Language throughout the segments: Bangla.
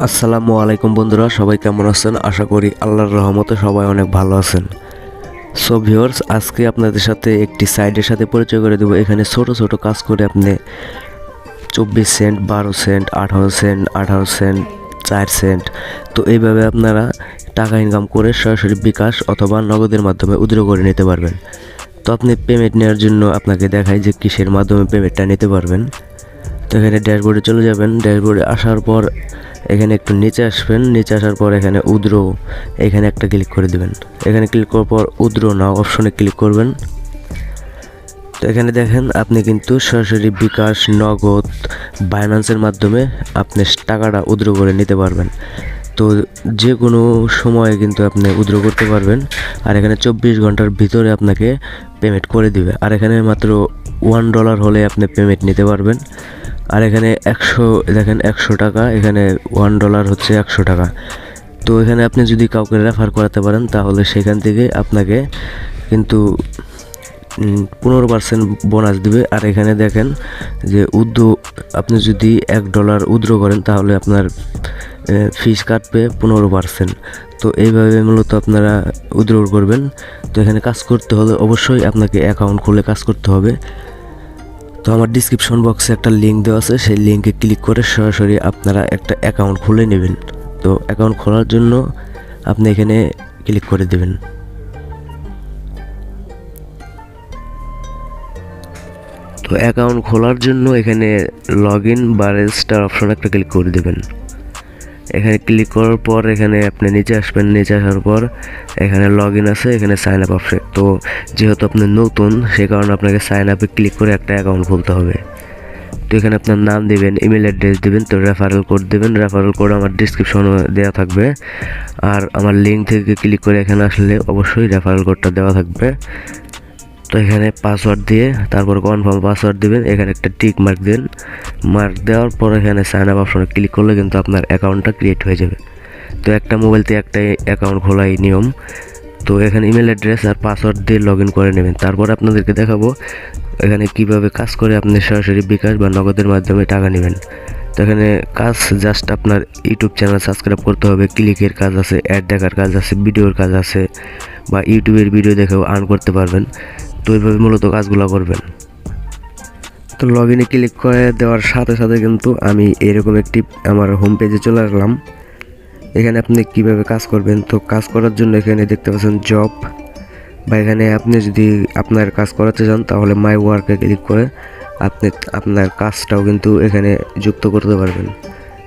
আসসালামু আলাইকুম বন্ধুরা, সবাই কেমন আছেন? আশা করি আল্লাহর রহমতে সবাই অনেক ভালো আছেন। সো ভিউয়ার্স আজকে আপনাদের সাথে একটি সাইডের সাথে পরিচয় করে দেবো। এখানে ছোট ছোট কাজ করে আপনি চব্বিশ সেন্ট বারো সেন্ট আঠারো সেন্ট আঠারো সেন্ট চার সেন্ট তো এইভাবে আপনারা টাকা ইনকাম করে সরাসরি বিকাশ অথবা নগদের মাধ্যমে উদ্র করে নিতে পারবেন। তো আপনি পেমেন্ট নেওয়ার জন্য আপনাকে দেখাই যে কিসের মাধ্যমে পেমেন্টটা নিতে পারবেন। তো এখানে ড্যাশবোর্ডে চলে যাবেন। ড্যাশবোর্ডে আসার পর এখানে একটু নিচে আসবেন, নিচে আসার পর এখানে উদ্র, এখানে একটা ক্লিক করে দেবেন। এখানে ক্লিক করার পর উদ্র না অপশনে ক্লিক করবেন। তো এখানে দেখেন, আপনি কিন্তু সরাসরি বিকাশ, নগদ বাইন্যান্সের মাধ্যমে আপনি টাকাটা উদ্র করে নিতে পারবেন। তো যে কোনো সময়ে কিন্তু আপনি উদ্র করতে পারবেন। আর এখানে চব্বিশ ঘণ্টার ভিতরে আপনাকে পেমেন্ট করে দিবে। আর এখানে মাত্র ওয়ান ডলার হলে আপনি পেমেন্ট নিতে পারবেন। আর এখানে একশো, দেখেন একশো টাকা, এখানে ওয়ান ডলার হচ্ছে একশো টাকা। তো এখানে আপনি যদি কাউকে রেফার করাতে পারেন, তাহলে সেখান থেকে আপনাকে কিন্তু পনেরো পার্সেন্ট বোনাস দিবে। আর এখানে দেখেন যে উদ্র আপনি যদি এক ডলার উদ্র করেন, তাহলে আপনার ফিস কাটবে পনেরো পার্সেন্ট তো এইভাবে মূলত আপনারা উদ্র করবেন। তো এখানে কাজ করতে হলে অবশ্যই আপনাকে অ্যাকাউন্ট খুলে কাজ করতে হবে। তো আমার ডিসক্রিপশন বক্সে একটা লিঙ্ক দেওয়া আছে, সেই লিঙ্কে ক্লিক করে সরাসরি আপনারা একটা অ্যাকাউন্ট খুলে নেবেন। তো অ্যাকাউন্ট খোলার জন্য আপনি এখানে ক্লিক করে দেবেন। তো অ্যাকাউন্ট খোলার জন্য এখানে লগ ইন বা রেজিস্টার অপশন একটা ক্লিক করে দেবেন। এখানে ক্লিক করার পর এখানে আপনি নিচে আসবেন, নিচে আসার পর এখানে লগ ইন আছে, এখানে সাইন আপ অপশন তো যেহেতু আপনি নতুন, সে কারণে আপনাকে সাইন আপে ক্লিক করে একটা অ্যাকাউন্ট খুলতে হবে। তো এখানে আপনার নাম দেবেন ইমেল অ্যাড্রেস দেবেন, তো রেফারেল কোড দেবেন রেফারেল কোড আমার ডিসক্রিপশনে দেওয়া থাকবে। আর আমার লিঙ্ক থেকে ক্লিক করে এখানে আসলে অবশ্যই রেফারেল কোডটা দেওয়া থাকবে। তো এখানে পাসওয়ার্ড দিয়ে তারপর কনফার্ম পাসওয়ার্ড দিবেন। এখানে একটা টিক মার্ক দেন মার্ক দেওয়ার পর এখানে সাইন আপ অপশনে ক্লিক করলে কিন্তু আপনার অ্যাকাউন্টটা ক্রিয়েট হয়ে যাবে। তো একটা মোবাইল থেকে একটা অ্যাকাউন্ট খোলাই নিয়ম। তো এখানে ইমেল অ্যাড্রেস আর পাসওয়ার্ড দিয়ে লগ করে নেবেন। তারপর আপনাদেরকে দেখাবো এখানে কীভাবে কাজ করে আপনি সরাসরি বিকাশ বা নগদের মাধ্যমে টাকা নেবেন। তো এখানে কাজ জাস্ট আপনার ইউটিউব চ্যানেল সাবস্ক্রাইব করতে হবে। ক্লিকের কাজ আছে অ্যাড দেখার কাজ আছে ভিডিওর কাজ আছে বা ইউটিউবের ভিডিও দেখেও আর্ন করতে পারবেন। তো এইভাবে মূলত কাজগুলো করবেন। তো লগ ইনে ক্লিক করে দেওয়ার সাথে সাথে কিন্তু আমি এরকম একটি আমার হোম পেজে চলে আসলাম। এখানে আপনি কীভাবে কাজ করবেন? তো কাজ করার জন্য এখানে দেখতে পাচ্ছেন জব বা এখানে আপনি যদি আপনার কাজ করাতে চান তাহলে মাই ওয়ার্কে ক্লিক করে আপনি আপনার কাজটাও কিন্তু এখানে যুক্ত করতে পারবেন।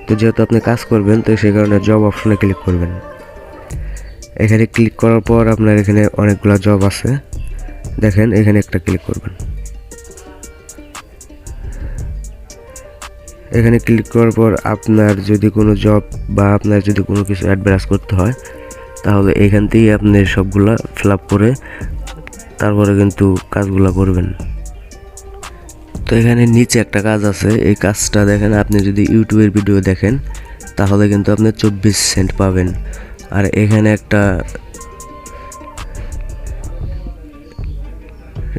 তো যেহেতু আপনি কাজ করবেন, তো সেই কারণে জব অপশনে ক্লিক করবেন। এখানে ক্লিক করার পর আপনার এখানে অনেকগুলো জব আছে। দেখেন, এখানে একটা ক্লিক করবেন। এখানে ক্লিক করার পর আপনার যদি কোনো জব বা আপনার যদি কোনো কিছু অ্যাডভার্টাইজ করতে হয়, তাহলে এখান থেকেই আপনি সবগুলা ফিল করে তারপরে কিন্তু কাজগুলো করবেন। তো এখানে নিচে একটা কাজ আছে, এই কাজটা দেখেন, আপনি যদি ইউটিউবের ভিডিও দেখেন, তাহলে কিন্তু আপনি চব্বিশ সেন্ট পাবেন। আর এখানে একটা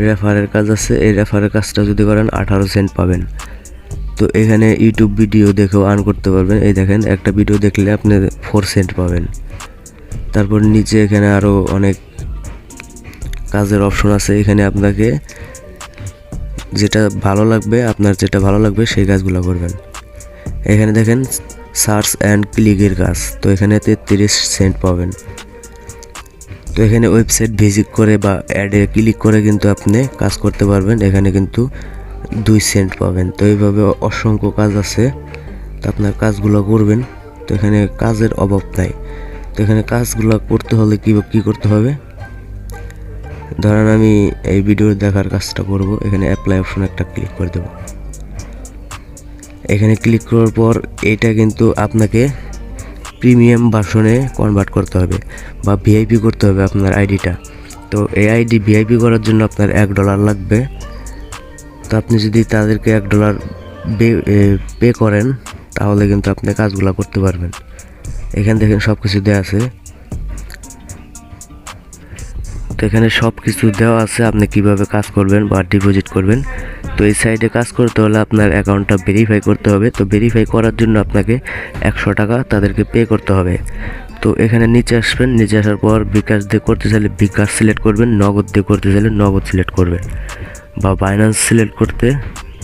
রেফারের কাজ আছে, এই রেফারের কাজটা যদি করেন আঠারো সেন্ট পাবেন। তো এখানে ইউটিউব ভিডিও দেখেও আর্ন করতে পারবেন। এই দেখেন, একটা ভিডিও দেখলে আপনি ফোর সেন্ট পাবেন। তারপর নিচে এখানে আরও অনেক কাজের অপশন আছে। এখানে আপনাকে যেটা ভালো লাগবে, আপনার যেটা ভালো লাগবে, সেই কাজগুলো করবেন। এখানে দেখেন সার্চ অ্যান্ড ক্লিকের কাজ। তো এখানে তেত্রিশ সেন্ট পাবেন। তো এখানে ওয়েবসাইট ভিজিট করে বা অ্যাডে ক্লিক করে কিন্তু আপনি কাজ করতে পারবেন। এখানে কিন্তু দুই সেন্ট পাবেন। তো এইভাবে অসংখ্য কাজ আছে। তো আপনার কাজগুলো করবেন। তো এখানে কাজের অভাব নাই। তো এখানে কাজগুলো করতে হলে কী কী করতে হবে? ধরেন আমি এই ভিডিও দেখার কাজটা করব। এখানে অ্যাপ্লাই অপশন একটা ক্লিক করে দেব। এখানে ক্লিক করার পর এটা কিন্তু আপনাকে প্রিমিয়াম ভার্সনে কনভার্ট করতে হবে বা ভিআইপি করতে হবে আপনার আইডিটা তো এই আইডি ভিআইপি করার জন্য আপনার এক ডলার লাগবে। তো আপনি যদি তাদেরকে এক ডলার পে করেন, তাহলে কিন্তু আপনি কাজগুলো করতে পারবেন। এখান দেখেন সব কিছু দেওয়া আছে। তো এখানে সব কিছু দেওয়া আছে, আপনি কীভাবে কাজ করবেন বা ডিপোজিট করবেন। তো এই সাইডে কাজ করতে হলে আপনার অ্যাকাউন্টটা ভেরিফাই করতে হবে। তো ভেরিফাই করার জন্য আপনাকে একশো টাকা তাদেরকে পে করতে হবে। তো এখানে নিচে আসবেন, নিচে আসার পর বিকাশ দিয়ে করতে চাইলে বিকাশ সিলেক্ট করবেন, নগদ দিয়ে করতে চাইলে নগদ সিলেক্ট করবেন। বা বাইন্যান্স সিলেক্ট করতে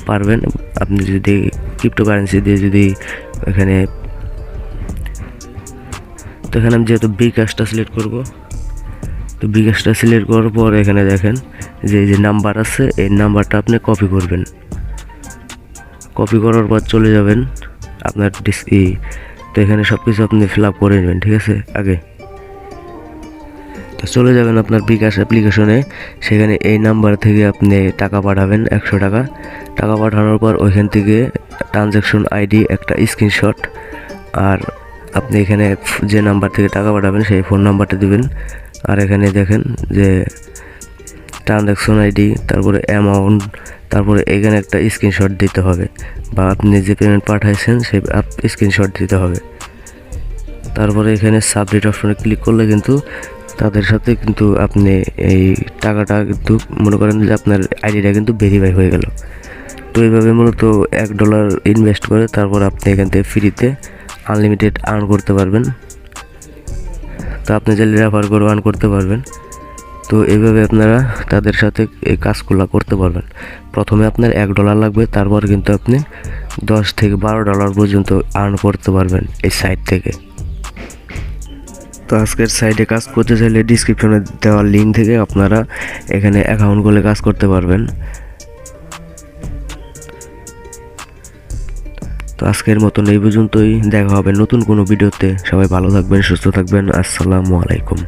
পারবেন। আপনি যদি ক্রিপ্টোকারেন্সি দিয়ে যদি এখানে, তো এখানে আমি যেহেতু বিকাশটা সিলেক্ট করব তো বিকাশটা সিলেক্ট করার পর এখানে দেখেন যে যে নাম্বার আছে, এই নাম্বারটা আপনি কপি করবেন। কপি করার পর চলে যাবেন আপনার ডিস- তো এখানে সব কিছু আপনি ফিল আপ করে নেবেন, ঠিক আছে? আগে। তো চলে যাবেন আপনার বিকাশ অ্যাপ্লিকেশনে সেখানে এই নাম্বার থেকে আপনি টাকা পাঠাবেন, একশো টাকা। টাকা পাঠানোর পর ওইখান থেকে ট্রানজ্যাকশন আইডি একটা স্ক্রিনশট আর আপনি এখানে যে নাম্বার থেকে টাকা পাঠাবেন, সেই ফোন নাম্বারটা দিবেন। আর এখানে দেখেন যে ট্রানজ্যাকশন আইডি তারপরে অ্যামাউন্ট তারপরে এখানে একটা স্ক্রিনশট দিতে হবে। বা আপনি যে পেমেন্ট পাঠাইছেন, সেই স্ক্রিনশট দিতে হবে। তারপরে এখানে সাবমিট অপশনে ক্লিক করলে কিন্তু তাদের সাথে কিন্তু আপনি এই টাকাটা কিন্তু মনে করেন যে আপনার আইডিটা কিন্তু ভেরিফাই হয়ে গেল। তো এইভাবে মূলত এক ডলার ইনভেস্ট করে তারপর আপনি এখান থেকে ফ্রিতে আনলিমিটেড আর্ন করতে পারবেন। তো আপনি চাইলে রেফার করে আর্ন করতে পারবেন। তো এইভাবে আপনারা তাদের সাথে এই কাজগুলো করতে পারবেন। প্রথমে আপনার এক ডলার লাগবে, তারপর কিন্তু আপনি দশ থেকে বারো ডলার পর্যন্ত আর্ন করতে পারবেন এই সাইট থেকে। তো আজকের সাইটে কাজ করতে চাইলে ডিসক্রিপশনে দেওয়া লিঙ্ক থেকে আপনারা এখানে অ্যাকাউন্ট খুলে কাজ করতে পারবেন। তো আজকের মতন এই পর্যন্তই। দেখা হবে নতুন কোনো ভিডিওতে। সবাই ভালো থাকবেন, সুস্থ থাকবেন। আসসালামু আলাইকুম।